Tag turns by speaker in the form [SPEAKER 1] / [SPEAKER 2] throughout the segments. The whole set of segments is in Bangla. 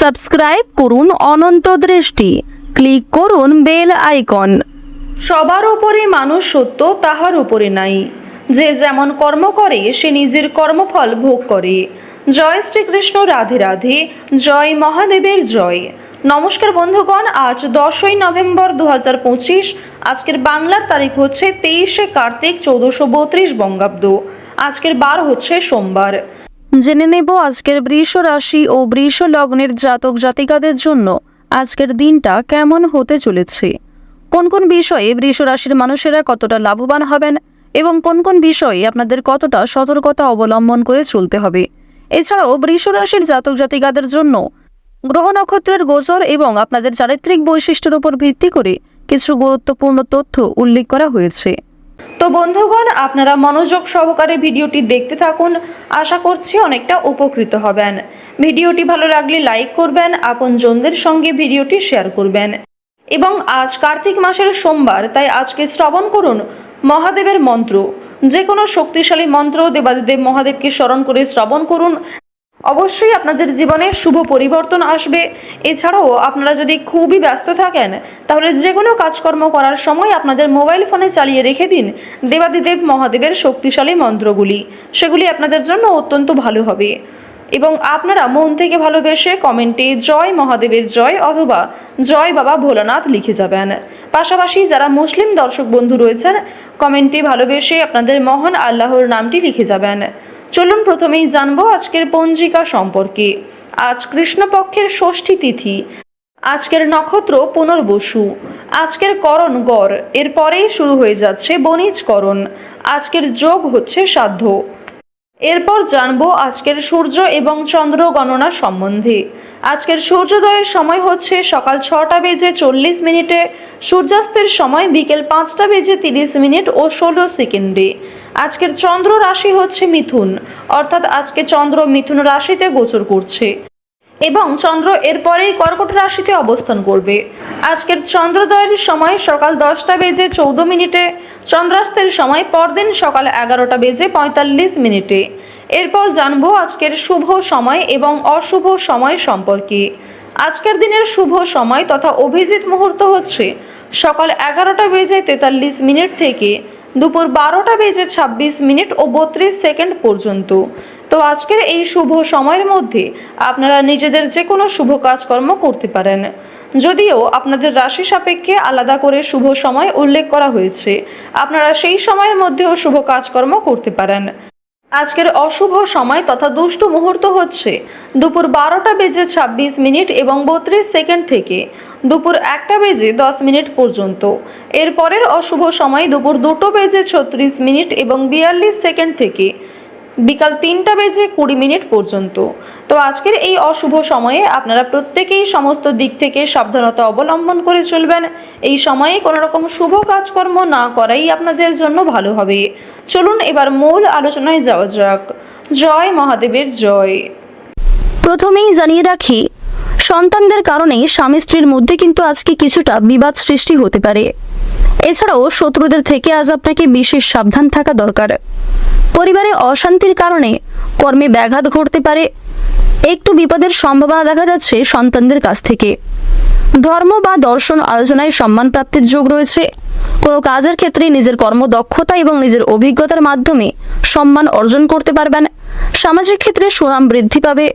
[SPEAKER 1] সাবস্ক্রাইব করুন অনন্ত দৃষ্টি। ক্লিক করুন বেল আইকন।
[SPEAKER 2] সবার উপরে মানুষ সত্য, তাহার উপরে নাই। যে যেমন কর্ম করে, সে নিজের কর্মফল ভোগ করে। জয় শ্রীকৃষ্ণ, রাধে রাধে। জয় মহাদেবের জয়। নমস্কার বন্ধুগণ, আজ দশই নভেম্বর দু হাজার পঁচিশ। আজকের বাংলার তারিখ হচ্ছে তেইশে কার্তিক চৌদ্দশো বত্রিশ বঙ্গাব্দ। আজকের বার হচ্ছে সোমবার।
[SPEAKER 1] জেনে নেব আজকের বৃষ রাশি ও বৃষ লগ্নের জাতক জাতিকাদের জন্য আজকের দিনটা কেমন হতে চলেছে। কোন কোন বিষয়ে বৃষ রাশির মানুষেরা কতটা লাভবান হবেন এবং কোন কোন বিষয়ে আপনাদের কতটা সতর্কতা অবলম্বন করে চলতে হবে। এছাড়াও বৃষ রাশির জাতক জাতিকাদের জন্য গ্রহ নক্ষত্রের গোচর এবং আপনাদের চারিত্রিক বৈশিষ্ট্যের উপর ভিত্তি করে কিছু গুরুত্বপূর্ণ তথ্য উল্লেখ করা হয়েছে।
[SPEAKER 2] তো বন্ধুগণ, আপনারা মনোযোগ সহকারে ভিডিওটি দেখতে থাকুন। আশা করছি অনেকটা উপকৃত হবেন। ভিডিওটি ভালো লাগলে লাইক করবেন, আপনজনদের সঙ্গে ভিডিওটি শেয়ার করবেন। এবং আজ কার্তিক মাসের সোমবার, তাই আজকে শ্রবণ করুন মহাদেবের মন্ত্র। যে কোনো শক্তিশালী মন্ত্র দেবাদিদেব মহাদেবকে স্মরণ করে শ্রবণ করুন। অবশ্যই আপনাদের জীবনে শুভ পরিবর্তন আসবে। এছাড়াও আপনারা যদি খুবই ব্যস্ত থাকেন, তাহলে যে কোনো কাজকর্ম করার সময় আপনাদের মোবাইল ফোনে চালিয়ে রেখে দিন দেবাদিদেব মহাদেবের শক্তিশালী মন্ত্রগুলি। সেগুলি আপনাদের জন্য অত্যন্ত ভালো হবে। এবং আপনারা মন থেকে ভালোবেসে কমেন্টে জয় মহাদেবের জয় অথবা জয় বাবা ভোলানাথ লিখে যাবেন। পাশাপাশি যারা মুসলিম দর্শক বন্ধু রয়েছেন, কমেন্টে ভালোবেসে আপনাদের মহান আল্লাহর নামটি লিখে যাবেন। চলুন প্রথমেই জানব আজকের পঞ্জিকা সম্পর্কে। আজ কৃষ্ণপক্ষের ষষ্ঠী তিথি। আজকের নক্ষত্র পুনর্বসু। আজকের করণ গড়। এরপরেই শুরু হয়ে যাচ্ছে বণিজকরণ। আজকের যোগ হচ্ছে সাধ্য। এরপর জানব আজকের সূর্য এবং চন্দ্র গণনা সম্বন্ধে। আজকের সূর্যোদয়ের সময় হচ্ছে সকাল ছটা বেজে চল্লিশ মিনিটে। সূর্যাস্তের সময় বিকেল পাঁচটা বেজে তিরিশ মিনিট ও ষোলো সেকেন্ডে। আজকের চন্দ্র রাশি হচ্ছে মিথুন। অর্থাৎ আজকে চন্দ্র মিথুন রাশিতে গোচর করছে। এবং চন্দ্র এরপরেই কর্কট রাশিতে অবস্থান করবে। আজকের চন্দ্রোদয়ের সময় সকাল দশটা বেজে চৌদ্দ মিনিটে, চন্দ্রাস্তের সময় পরদিন সকাল এগারোটা বেজে পঁয়তাল্লিশ মিনিটে। এরপর জানব আজকের শুভ সময় এবং অশুভ সময় সম্পর্কে। আজকের দিনের শুভ সময় তথা অভিজিৎ মুহূর্ত হচ্ছে সকাল এগারোটা বেজে তেতাল্লিশ মিনিট থেকে দুপুর বারোটা বেজে ছাব্বিশ মিনিট ও বত্রিশ সেকেন্ড পর্যন্ত। তো আজকের এই শুভ সময়ের মধ্যে আপনারা নিজেদের যে কোনো শুভ কাজকর্ম করতে পারেন। যদিও আপনাদের রাশি সাপেক্ষে আলাদা করে শুভ সময় উল্লেখ করা হয়েছে, আপনারা সেই সময়ের মধ্যেও শুভ কাজকর্ম করতে পারেন। আজকের অশুভ সময় তথা দুষ্ট মুহূর্ত হচ্ছে দুপুর বারোটা বেজে ছাব্বিশ মিনিট এবং বত্রিশ সেকেন্ড থেকে দুপুর একটা বেজে দশ মিনিট পর্যন্ত। এরপরের অশুভ সময় দুপুর দুটো বেজে ছত্রিশ মিনিট এবং বিয়াল্লিশ সেকেন্ড থেকে বিকাল তিনটা বেজে কুড়ি মিনিট পর্যন্ত। তো আজকের এই অশুভ সময়ে আপনারা প্রত্যেকেই সমস্ত দিক থেকে সাবধানতা অবলম্বন করে চলবেন। এই সময়ে কোনো রকম শুভ কাজকর্ম না করাই আপনাদের জন্য ভালো হবে। চলুন এবার মূল আলোচনায় যাওয়া যাক। জয় মহাদেবের জয়।
[SPEAKER 1] প্রথমেই জানিয়ে রাখি সন্তানদের কারণেই স্বামী স্ত্রীর মধ্যে কিন্তু আজকে কিছুটা বিবাদ সৃষ্টি হতে পারে। এছাড়াও শত্রুদের থেকে আজ আপনাকে বিশেষ সাবধান থাকা দরকার। পরিবারে অশান্তির কারণে কর্মে ব্যাঘাত ঘটতে পারে। একটু বিপদের সম্ভাবনা দেখা যাচ্ছে সন্তানদের কাছ থেকে। ধর্ম বা দর্শন আলোচনায় সম্মান প্রাপ্তির যোগ রয়েছে। কোনো কাজের ক্ষেত্রে নিজের কর্মদক্ষতা এবং নিজের অভিজ্ঞতার মাধ্যমে সম্মান অর্জন করতে পারবেন। সামাজিক ক্ষেত্রে সুনাম বৃদ্ধি পাবে।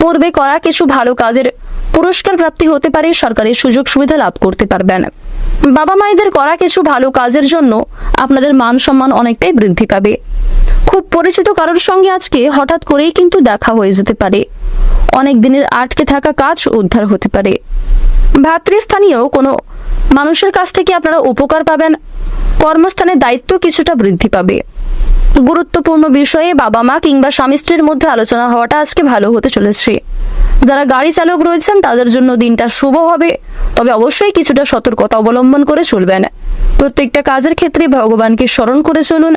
[SPEAKER 1] পূর্বে করা কিছু ভালো কাজের পুরস্কার প্রাপ্তি হতে পারে, সরকারি সুযোগ সুবিধা লাভ করতে পারবেন। বাবা মায়েদের করা কিছু ভালো কাজের জন্য আপনাদের মান সম্মান অনেকটাই বৃদ্ধি পাবে। খুব পরিচিত কারোর সঙ্গে আজকে হঠাৎ করেই কিন্তু দেখা হয়ে যেতে পারে। অনেক দিনের আটকে থাকা কাজ উদ্ধার হতে পারে। ভাতৃস্থানীয় কোনো মানুষের কাছ থেকে আপনারা উপকার পাবেন। কর্মস্থানে দায়িত্ব কিছুটা বৃদ্ধি পাবে। গুরুত্বপূর্ণ বিষয়ে বাবা মা কিংবা স্বামী স্ত্রীর মধ্যে আলোচনা হওয়াটা আজকে ভালো হতে চলেছে। যারা গাড়ি চালক রয়েছেন, তাদের জন্য দিনটা শুভ হবে। তবে অবশ্যই কিছুটা সতর্কতা অবলম্বন করে চলবেন। প্রত্যেকটা কাজের ক্ষেত্রে ভগবানকে স্মরণ করে চলুন।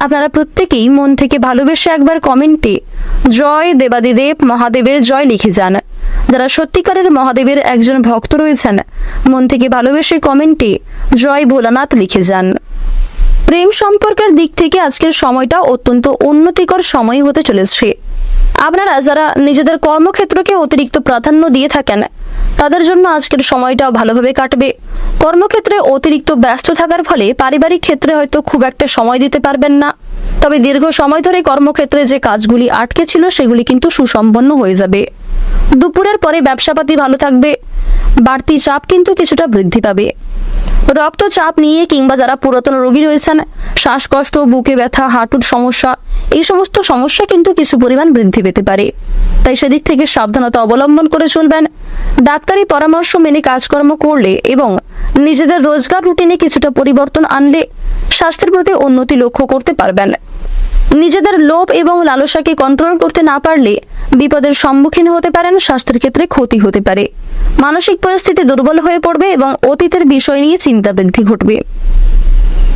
[SPEAKER 1] আপনারা প্রত্যেকেই মন থেকে ভালোবেসে একবার কমেন্টে জয় দেবাদিদেব মহাদেবের জয় লিখে যান। যারা সত্যিকারের মহাদেবের একজন ভক্ত রয়েছেন, মন থেকে ভালোবেসে কমেন্টে জয় ভোলানাথ লিখে যান। প্রেম সম্পর্কের দিক থেকে আজকের সময়টা অত্যন্ত উন্নতিকর সময় হতে চলেছে। আপনারা যারা নিজেদের কর্মক্ষেত্রকে অতিরিক্ত প্রাধান্য দিয়ে থাকেন, তাদের জন্য আজকের সময়টা ভালোভাবে কাটবে। কর্মক্ষেত্রে অতিরিক্ত ব্যস্ত থাকার ফলে পারিবারিক ক্ষেত্রে হয়তো খুব একটা সময় দিতে পারবেন না। তবে দীর্ঘ সময় ধরে কর্মক্ষেত্রে যে কাজগুলি আটকে ছিল, সেগুলি কিন্তু সুসম্পন্ন হয়ে যাবে। দুপুরের পরে ব্যবসাপাতি ভালো থাকবে। বাড়তি চাপ কিন্তু কিছুটা বৃদ্ধি পাবে। রক্তচাপ নিয়ে কিংবা যারা পুরাতন রোগী রয়েছেন, শ্বাসকষ্ট, বুকে ব্যথা, হাঁটুর সমস্যা, এই সমস্ত সমস্যা কিন্তু কিছু পরিমাণ বৃদ্ধি পেতে পারে। তাই সেদিক থেকে সাবধানতা অবলম্বন করে চলবেন। ডাক্তারি পরামর্শ মেনে কাজকর্ম করলে এবং নিজেদের রোজগার রুটিনে কিছুটা পরিবর্তন আনলে স্বাস্থ্যের প্রতি উন্নতি লক্ষ্য করতে পারবেন। নিজেদের লোভ এবং লালসাকে কন্ট্রোল করতে না পারলে বিপদের সম্মুখীন হতে পারেন স্বাস্থ্যের ক্ষেত্রে ক্ষতি হতে পারে। মানসিক পরিস্থিতি দুর্বল হয়ে পড়বে এবং অতীতের বিষয় নিয়ে চিন্তা বৃদ্ধি ঘটবে।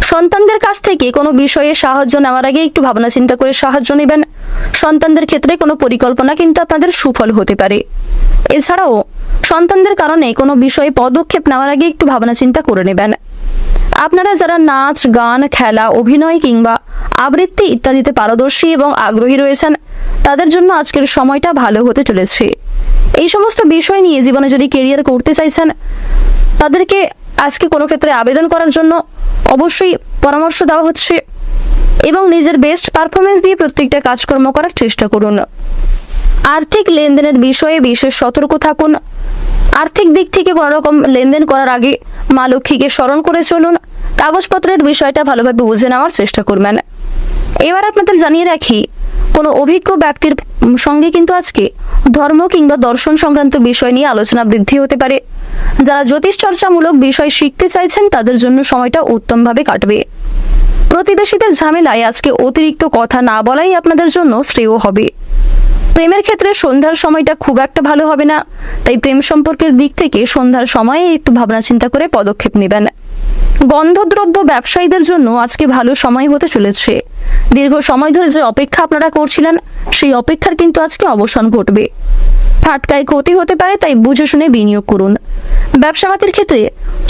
[SPEAKER 1] সন্তানদের কাছ থেকে কোনো বিষয়ে সাহায্য নেওয়ার আগে একটু ভাবনা চিন্তা করে সাহায্য নেবেন। সন্তানদের ক্ষেত্রে কোনো পরিকল্পনা কিন্তু আপনাদের সুফল হতে পারে। এছাড়াও সন্তানদের কারণে কোনো বিষয়ে পদক্ষেপ নেওয়ার আগে একটু ভাবনা চিন্তা করে নেবেন। আপনারা যারা নাচ, গান, খেলা, অভিনয় কিংবা আবৃত্তি ইত্যাদিতে পারদর্শী এবং আগ্রহী রয়েছেন, তাদের জন্য আজকের সময়টা ভালো হতে চলেছে। এই সমস্ত বিষয় নিয়ে জীবনে যদি কেরিয়ার করতে চাইছেন, তাদেরকে আজকে কোনো ক্ষেত্রে আবেদন করার জন্য অবশ্যই পরামর্শ দেওয়া হচ্ছে এবং নিজের বেস্ট পারফরমেন্স দিয়ে প্রত্যেকটা কাজকর্ম করার চেষ্টা করুন। আর্থিক লেনদেনের বিষয়ে বিশেষ সতর্ক থাকুন। আর্থিক দিক থেকে কোনো রকম লেনদেন করার আগে মা লক্ষ্মীকে স্মরণ করে চলুন। কাগজপত্রের বিষয়টা ভালোভাবে বুঝে নেওয়ার চেষ্টা করবেন। এবার আপনাদের জানিয়ে রাখি, কোনো অভিজ্ঞ ব্যক্তির সঙ্গে কিন্তু আজকে ধর্ম কিংবা দর্শন সংক্রান্ত বিষয় নিয়ে আলোচনা বৃদ্ধি হতে পারে। যারা জ্যোতিষ চর্চামূলক বিষয় শিখতে চাইছেন, তাদের জন্য সময়টা উত্তমভাবে কাটবে। প্রতিবেশীদের ঝামেলায় আজকে অতিরিক্ত কথা না বলাই আপনাদের জন্য শ্রেয় হবে। প্রেমের ক্ষেত্রে সন্ধ্যার সময়টা খুব একটা ভালো হবে না। তাই প্রেম সম্পর্কের দিক থেকে সন্ধ্যার সময়ে একটু ভাবনা চিন্তা করে পদক্ষেপ নেবেন। গন্ধদ্রব্য ব্যবসায়ীদের জন্য আজকে ভালো সময় হতে চলেছে। দীর্ঘ সময় ধরে যে অপেক্ষা আপনারা করছিলেন, সেই অপেক্ষার কিন্তু আজকে অবসান ঘটবে। ফাটকায় ক্ষতি হতে পারে, তাই বুঝে শুনে বিনিয়োগ করুন। ব্যবসাপাতির ক্ষেত্রে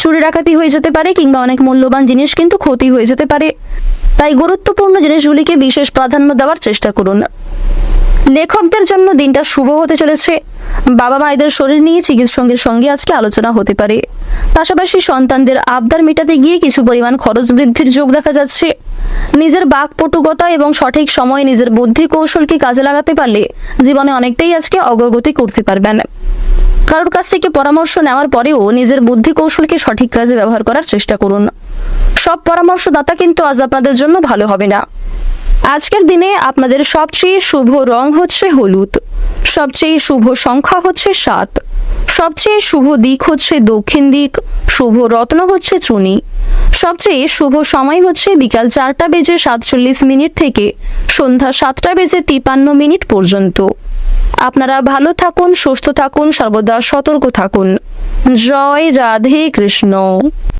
[SPEAKER 1] চুরি ডাকাতি হয়ে যেতে পারে কিংবা অনেক মূল্যবান জিনিস কিন্তু ক্ষতি হয়ে যেতে পারে। তাই গুরুত্বপূর্ণ জিনিসগুলিকে বিশেষ প্রাধান্য দেওয়ার চেষ্টা করুন। লেখকদের জন্য দিনটা শুভ হতে চলেছে। বাবা মায়েদের শরীর নিয়ে চিকিৎসকের সঙ্গে আজকে আলোচনা হতে পারে। পাশাপাশি সন্তানদের আবদার মেটাতে গিয়ে কিছু পরিমাণ খরচ বৃদ্ধির যোগ দেখা যাচ্ছে। নিজের বাকপটুকতা এবং সঠিক সময়ে নিজের বুদ্ধি কৌশলকে কাজে লাগাতে পারলে জীবনে অনেকটাই আজকে অগ্রগতি করতে পারবেন। কারোর কাছ থেকে পরামর্শ নেওয়ার পরেও নিজের বুদ্ধি কৌশলকে সঠিক কাজে ব্যবহার করার চেষ্টা করুন। সব পরামর্শদাতা কিন্তু আজ আপনাদের জন্য ভালো হবে না। আজকের দিনে আপনাদের সবচেয়ে শুভ রং হচ্ছে হলুদ। সবচেয়ে শুভ সংখ্যা হচ্ছে সাত। সবচেয়ে শুভ দিক হচ্ছে দক্ষিণ দিক। শুভ রত্ন হচ্ছে চুনি। সবচেয়ে শুভ সময় হচ্ছে বিকাল চারটা বেজে সাতচল্লিশ মিনিট থেকে সন্ধ্যা সাতটা বেজে তিপান্ন মিনিট পর্যন্ত। আপনারা ভালো থাকুন, সুস্থ থাকুন, সর্বদা সতর্ক থাকুন। জয় রাধে কৃষ্ণ।